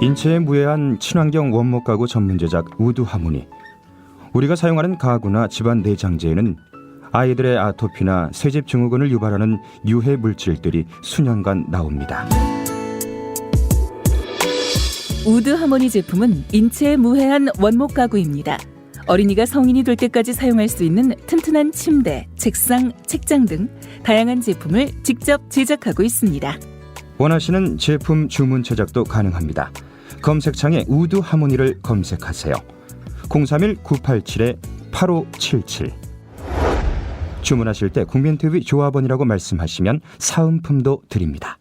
인체에 무해한 친환경 원목 가구 전문 제작 우드 하모니. 우리가 사용하는 가구나 집안 내장재에는 아이들의 아토피나 새집 증후군을 유발하는 유해 물질들이 수년간 나옵니다. 우드 하모니 제품은 인체에 무해한 원목 가구입니다. 어린이가 성인이 될 때까지 사용할 수 있는 튼튼한 침대, 책상, 책장 등 다양한 제품을 직접 제작하고 있습니다. 원하시는 제품 주문 제작도 가능합니다. 검색창에 우드 하모니를 검색하세요. 031-987-8577 주문하실 때 국민TV 조합원이라고 말씀하시면 사은품도 드립니다.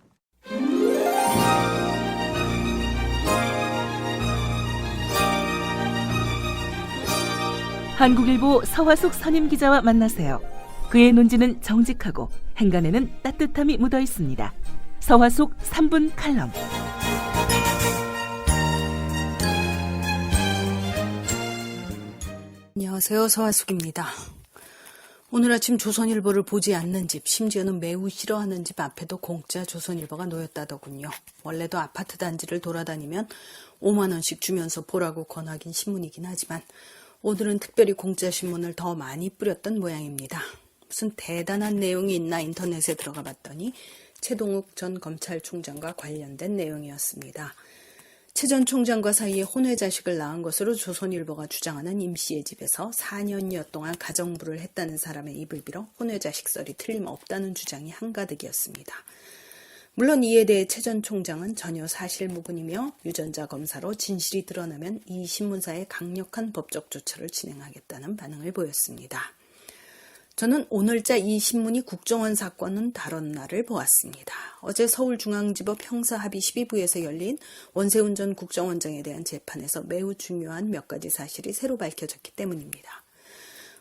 한국일보 서화숙 선임 기자와 만나세요. 그의 논지는 정직하고 행간에는 따뜻함이 묻어 있습니다. 서화숙 3분 칼럼. 안녕하세요. 서화숙입니다. 오늘 아침 조선일보를 보지 않는 집, 심지어는 매우 싫어하는 집 앞에도 공짜 조선일보가 놓였다더군요. 원래도 아파트 단지를 돌아다니면 5만원씩 주면서 보라고 권하긴 신문이긴 하지만 오늘은 특별히 공짜 신문을 더 많이 뿌렸던 모양입니다. 무슨 대단한 내용이 있나 인터넷에 들어가 봤더니 최동욱 전 검찰총장과 관련된 내용이었습니다. 최 전 총장과 사이에 혼외 자식을 낳은 것으로 조선일보가 주장하는 임 씨의 집에서 4년여 동안 가정부를 했다는 사람의 입을 빌어 혼외 자식 썰이 틀림없다는 주장이 한가득이었습니다. 물론 이에 대해 최 전 총장은 전혀 사실무근이며 유전자 검사로 진실이 드러나면 이 신문사에 강력한 법적 조처를 진행하겠다는 반응을 보였습니다. 저는 오늘자 이 신문이 국정원 사건은 다른 날을 보았습니다. 어제 서울중앙지법 형사합의 12부에서 열린 원세훈 전 국정원장에 대한 재판에서 매우 중요한 몇 가지 사실이 새로 밝혀졌기 때문입니다.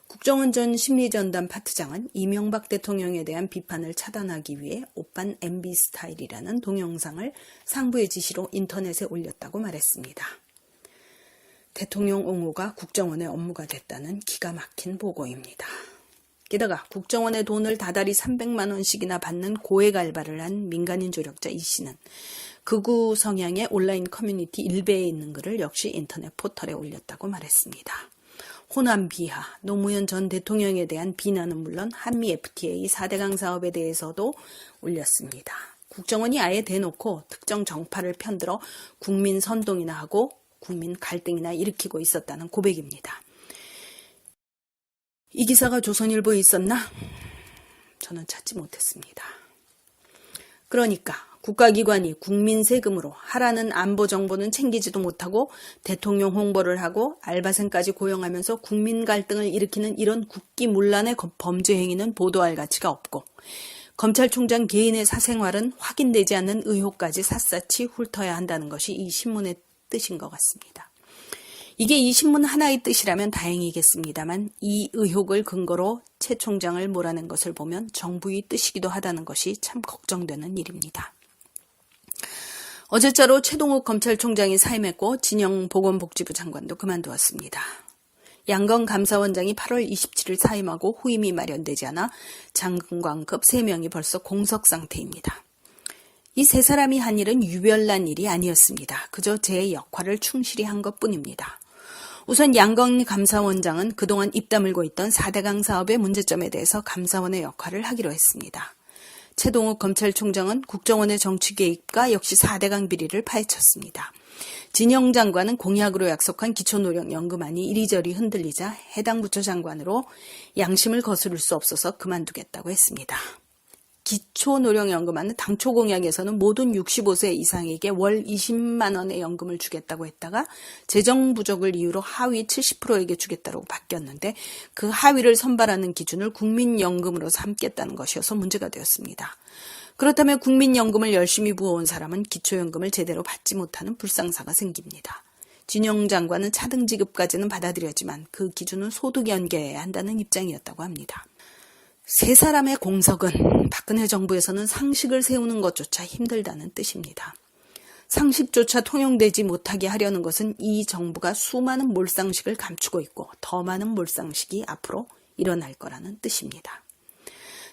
국정원 전 심리전담 파트장은 이명박 대통령에 대한 비판을 차단하기 위해 오빤 MB 스타일이라는 동영상을 상부의 지시로 인터넷에 올렸다고 말했습니다. 대통령 옹호가 국정원의 업무가 됐다는 기가 막힌 보고입니다. 게다가 국정원의 돈을 다달이 300만 원씩이나 받는 고액 알바를 한 민간인 조력자 이 씨는 극우 성향의 온라인 커뮤니티 일베에 있는 글을 역시 인터넷 포털에 올렸다고 말했습니다. 호남 비하, 노무현 전 대통령에 대한 비난은 물론 한미 FTA 4대강 사업에 대해서도 올렸습니다. 국정원이 아예 대놓고 특정 정파를 편들어 국민 선동이나 하고 국민 갈등이나 일으키고 있었다는 고백입니다. 이 기사가 조선일보에 있었나? 저는 찾지 못했습니다. 그러니까 국가기관이 국민 세금으로 하라는 안보 정보는 챙기지도 못하고 대통령 홍보를 하고 알바생까지 고용하면서 국민 갈등을 일으키는 이런 국기문란의 거- 범죄 행위는 보도할 가치가 없고 검찰총장 개인의 사생활은 확인되지 않는 의혹까지 샅샅이 훑어야 한다는 것이 이 신문의 뜻인 것 같습니다. 이게 이 신문 하나의 뜻이라면 다행이겠습니다만 이 의혹을 근거로 최 총장을 몰아낸 것을 보면 정부의 뜻이기도 하다는 것이 참 걱정되는 일입니다. 어제자로 최동욱 검찰총장이 사임했고 진영 보건복지부 장관도 그만두었습니다. 양건 감사원장이 8월 27일 사임하고 후임이 마련되지 않아 장관급 3명이 벌써 공석 상태입니다. 이 세 사람이 한 일은 유별난 일이 아니었습니다. 그저 제 역할을 충실히 한 것 뿐입니다. 우선 양건 감사원장은 그동안 입 다물고 있던 4대강 사업의 문제점에 대해서 감사원의 역할을 하기로 했습니다. 최동욱 검찰총장은 국정원의 정치 개입과 역시 4대강 비리를 파헤쳤습니다. 진영 장관은 공약으로 약속한 기초노령연금안이 이리저리 흔들리자 해당 부처 장관으로 양심을 거스를 수 없어서 그만두겠다고 했습니다. 기초노령연금안은 당초 공약에서는 모든 65세 이상에게 월 20만 원의 연금을 주겠다고 했다가 재정 부족을 이유로 하위 70%에게 주겠다고 바뀌었는데 그 하위를 선발하는 기준을 국민연금으로 삼겠다는 것이어서 문제가 되었습니다. 그렇다면 국민연금을 열심히 부어온 사람은 기초연금을 제대로 받지 못하는 불상사가 생깁니다. 진영 장관은 차등 지급까지는 받아들였지만 그 기준은 소득 연계해야 한다는 입장이었다고 합니다. 세 사람의 공석은 박근혜 정부에서는 상식을 세우는 것조차 힘들다는 뜻입니다. 상식조차 통용되지 못하게 하려는 것은 이 정부가 수많은 몰상식을 감추고 있고 더 많은 몰상식이 앞으로 일어날 거라는 뜻입니다.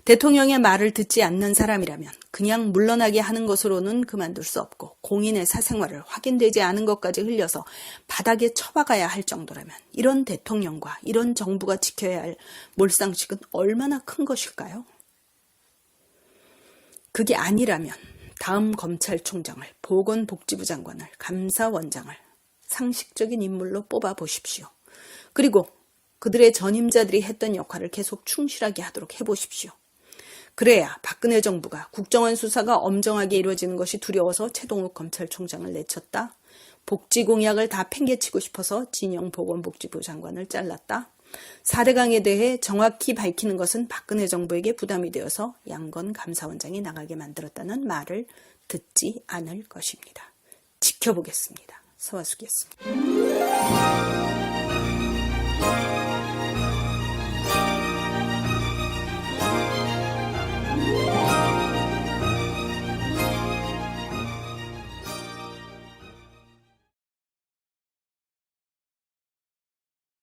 대통령의 말을 듣지 않는 사람이라면 그냥 물러나게 하는 것으로는 그만둘 수 없고 공인의 사생활을 확인되지 않은 것까지 흘려서 바닥에 처박아야 할 정도라면 이런 대통령과 이런 정부가 지켜야 할 몰상식은 얼마나 큰 것일까요? 그게 아니라면 다음 검찰총장을 보건복지부 장관을 감사원장을 상식적인 인물로 뽑아 보십시오. 그리고 그들의 전임자들이 했던 역할을 계속 충실하게 하도록 해보십시오. 그래야 박근혜 정부가 국정원 수사가 엄정하게 이루어지는 것이 두려워서 최동욱 검찰총장을 내쳤다. 복지 공약을 다 팽개치고 싶어서 진영 보건복지부 장관을 잘랐다. 4대강에 대해 정확히 밝히는 것은 박근혜 정부에게 부담이 되어서 양건 감사원장이 나가게 만들었다는 말을 듣지 않을 것입니다. 지켜보겠습니다. 서화숙이었습니다.